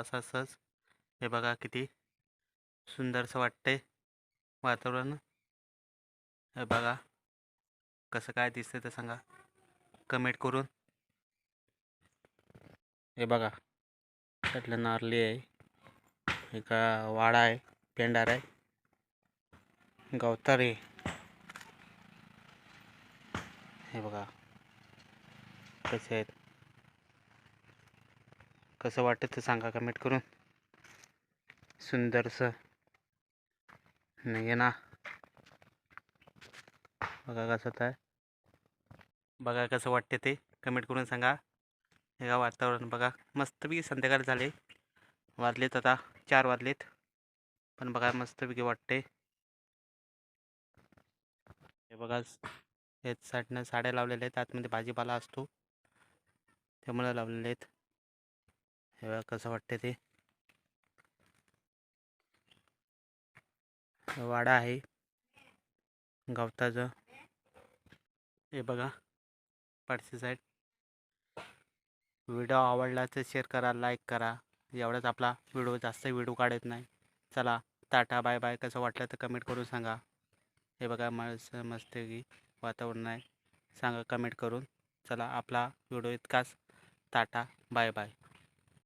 असा सहज हे बघा किती सुंदरसं वाटते वातावरण. हे बघा कसं काय दिसतंय ते सांगा. कमेंट करून. हे बघा. त्यातलं नारली आहे. एका वाडा आहे. पेंडार आहे. गवतार आहे. हे बघा. कसे आहेत? कसं वाटतं ते सांगा कमेंट करून. सुंदरसं. नाही ना? बघा कसं काय बघा कसं वाटते ते. कमेंट करून सांगा. हे का वातावरण बघा. मस्तपैकी संध्याकाळ झाले. वाजलेत आता. चार वाजलेत. पण बघा मस्तपैकी वाटते हे बघा हे साईडनं साड्या लावलेल्या आहेत. आतमध्ये भाजीपाला असतो. त्यामुळे लावलेले आहेत. बघा कसं वाटते ते. वाडा आहे. गवताचं. हे बघा. पाठची साईड व्हिडिओ आवडला तर शेअर करा लाईक करा. एवढाच आपला व्हिडिओ जास्त व्हिडिओ काढत नाही. चला टाटा बाय बाय कसं वाटलं तर कमेंट करून सांगा. हे बघा मस्त मस्त की वातावरण आहे. सांगा कमेंट करून. चला आपला व्हिडिओ इतकाच. Tata bye bye